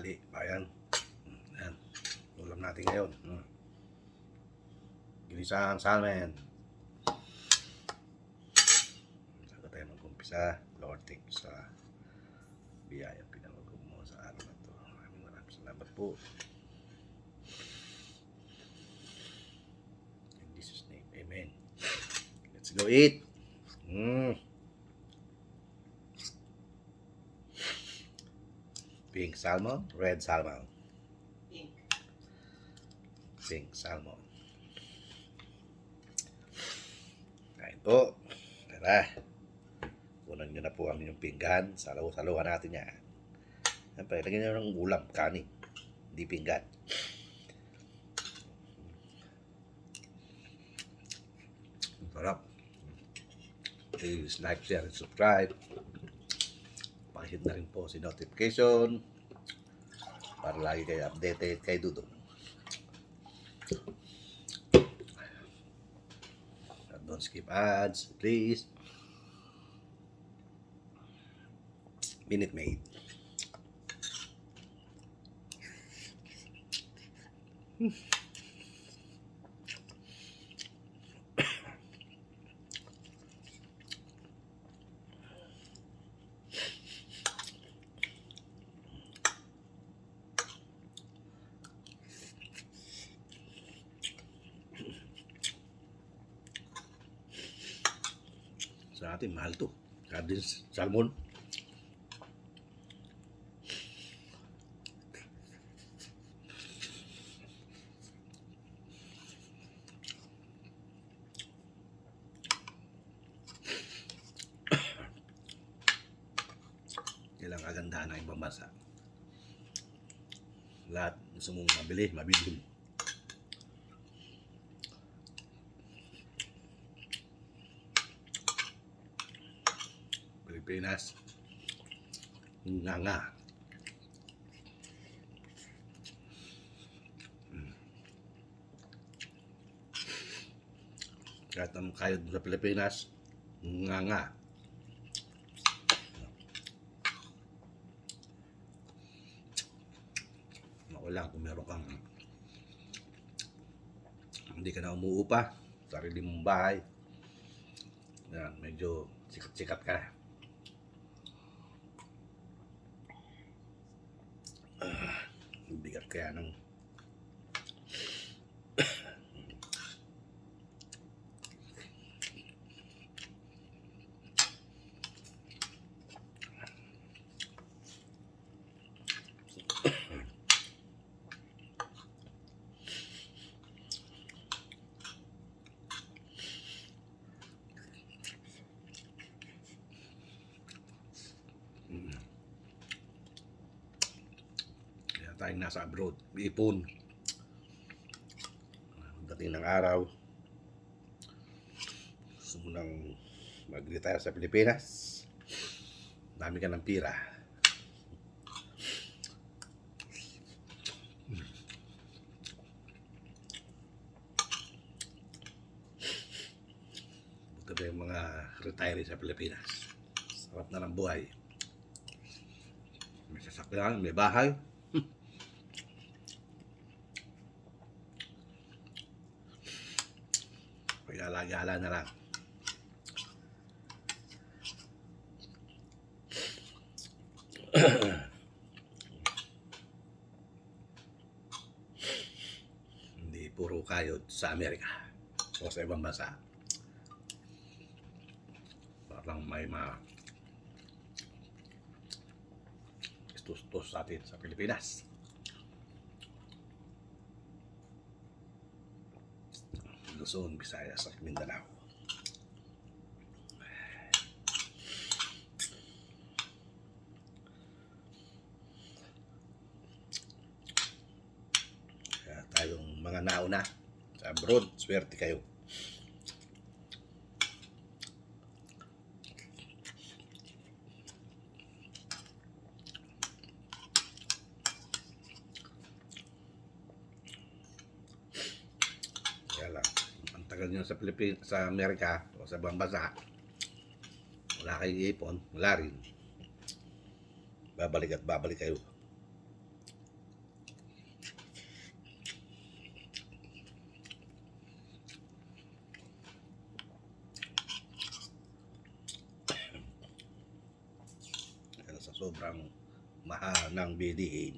tanghali. Ayan. Ayan. Ulam natin ngayon. Hmm. Ginisang salmon. Saka tayo mag-umpisa. Lord, thank you sa biyaya pinangagod mo sa araw na to. Maraming maraming salamat po. In Jesus' name, Amen. Let's go eat. Mm. Pink salmon, red salmon. Pink. Pink salmon. Kain po. Tara. Kunan nyo na po ang inyong pinggan. Salaw-salawan natin yan. Siyempre, lagyan nyo ng ulam, kanin. Hindi pinggan. Sarap. Please like, share, and subscribe. Pakihit na rin po si notification para lagi kayo updated kay Dudong. Don't skip ads, please. Minute Maid. Sa atin, mahal to. Sardines, salmon. Kailang kagandahan ng ibang bansa. Lahat gusto mong mabili, mabili mo. Pilipinas. Nga nga. Mm. Kahit ang kayod sa Pilipinas, nga nga. Lang kung meron kang hindi ka na umuupa sarili mong bahay yan, medyo sikat-sikat ka Ah, bigat kaya ng Kaya tayong nasa abroad, ipon. Dating ng araw, gusto mo nang mag-retire sa Pilipinas, dami ka ng pira. Buti ba yung mga retiree sa Pilipinas? Sarap na ng buhay. May sasakyan, may bahay, Pag-alagala na lang. Hindi puro kayod sa Amerika o sa ibang bansa. Parang may mga istos-tos sa atin sa Pilipinas. Luzon, Visayas at Mindanao. Kaya tayong mga nauna sa abroad, swerte kayo. matagal sa Pilipinas, sa Amerika o sa ibang bansa, wala kayong ipon, wala rin. Babalik at babalik kayo. sa sobrang mahal ng bilihin.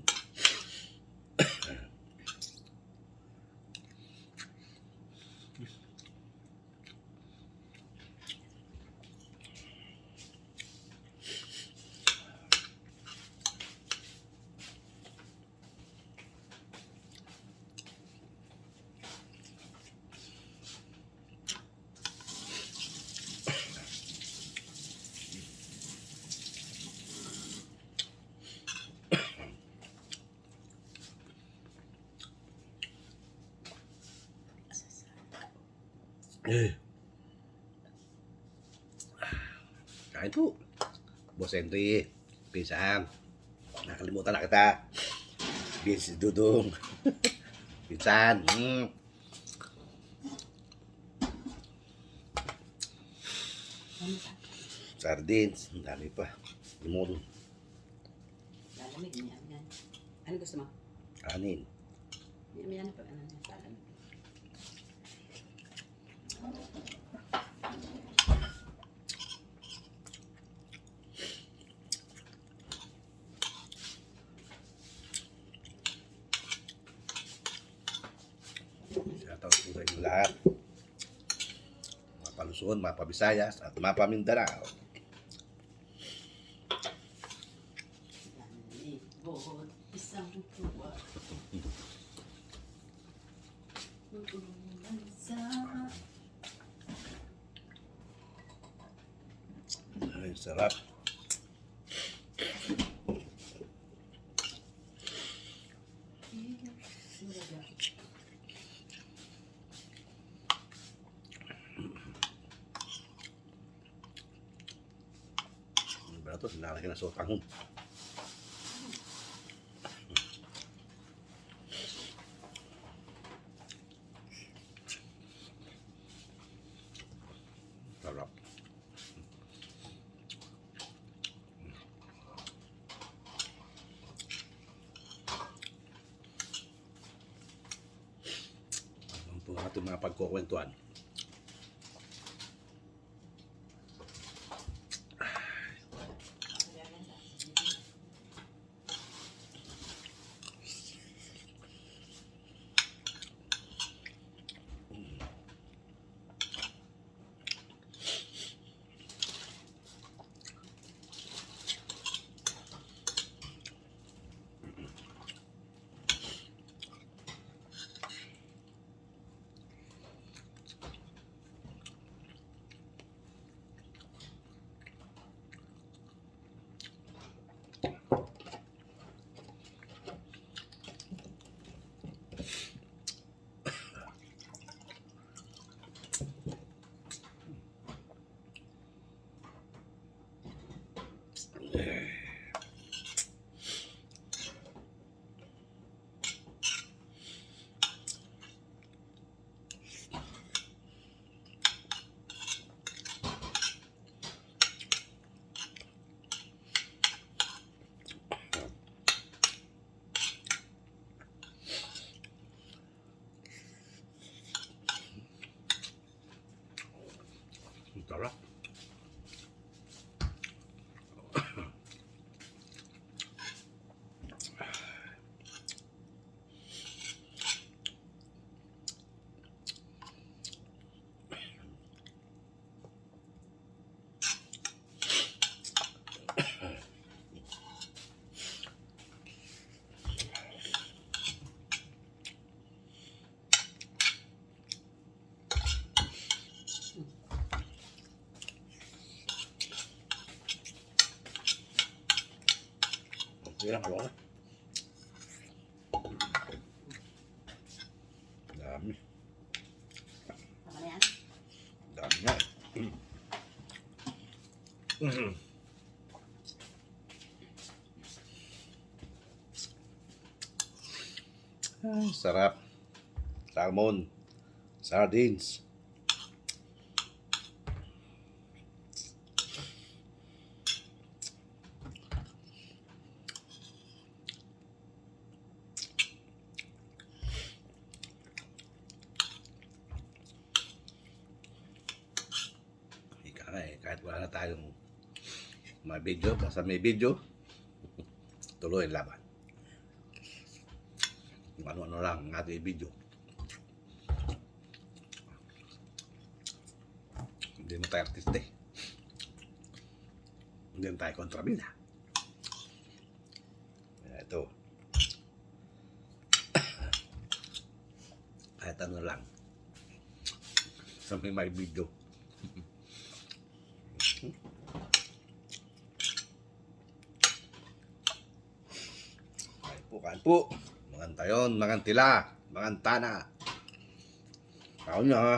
Eh. Kain po. Boss Henry, pinsan. Nakalimutan na kita. Vince Dudong. pinsan. Mm. Sardines. Ang dami pa. Limon. Lalamig niya. Yan. Ano gusto mo? Kanin. Yan, yan. Pag ano niya. Lalamig. Shoutout po sa inyo lahat. Mga Palusuon, mga Pabisayas, at mga Pamindanao. Lalamig. Bukod isang tuwa. Sa Ay, sarap. Ano ba ito? Sinalagyan na sa tanghon. Sarap. Ano po ang ating mga pagkukwentuhan? Ang Sarap. Lang, hawa ka. Dami. Tama na yan? Dami nga. Mm. Ay, sarap. Salmon. Sardines. Ika nga eh, kahit wala na tayong mga video, basta may video, tuloy laban. Kung ano-ano lang ang ating video. Hindi mo tayo artista eh. Hindi mo tayo kontrabida. Ito. Kahit ano lang. May may video. Kain po, kain po. Maganta yun, magantila, magantana. Kaon niya ha.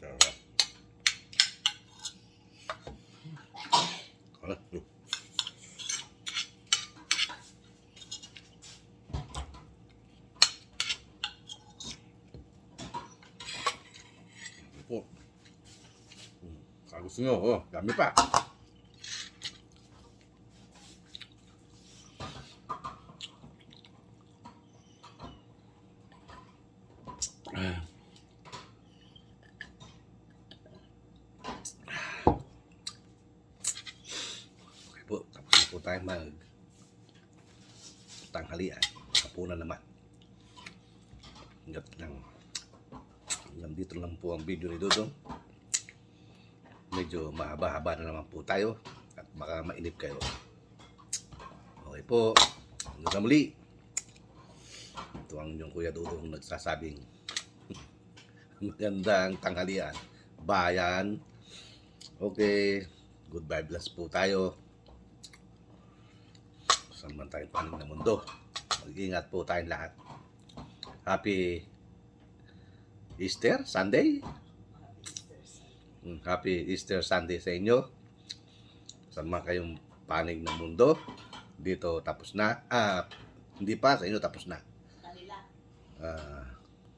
Sarap. Ano? po. Hmm. Kung gusto nyo, oh, dami pa. Okay po, tapos na po tayo mag tanghalian. Kapunan naman. Hanggat lang hanggang dito lang video ni Dudong. Medyo mahaba-haba na naman po tayo at baka mainip kayo. Okay po, hanggang sa muli. Ito ang inyong Kuya Dudong nagsasabing magandang tanghalian. Bayan. Okay, good vibes po tayo. Saan man tayong panig na mundo. Mag-ingat po tayong lahat. Happy Easter Sunday. Mm, Happy Easter Sunday sa inyo. Saan man kayong panig ng mundo. Dito tapos na. Ah, hindi pa. Sa inyo tapos na. Kanila. Ah,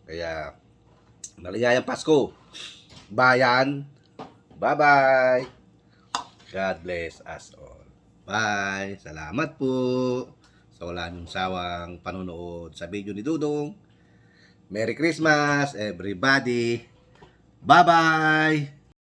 kaya maligayang Pasko. Bayan. Bye-bye. God bless us all. Bye. Salamat po sa wala niyong sawang panonood sa video ni Dudong. Merry Christmas, everybody. Bye-bye.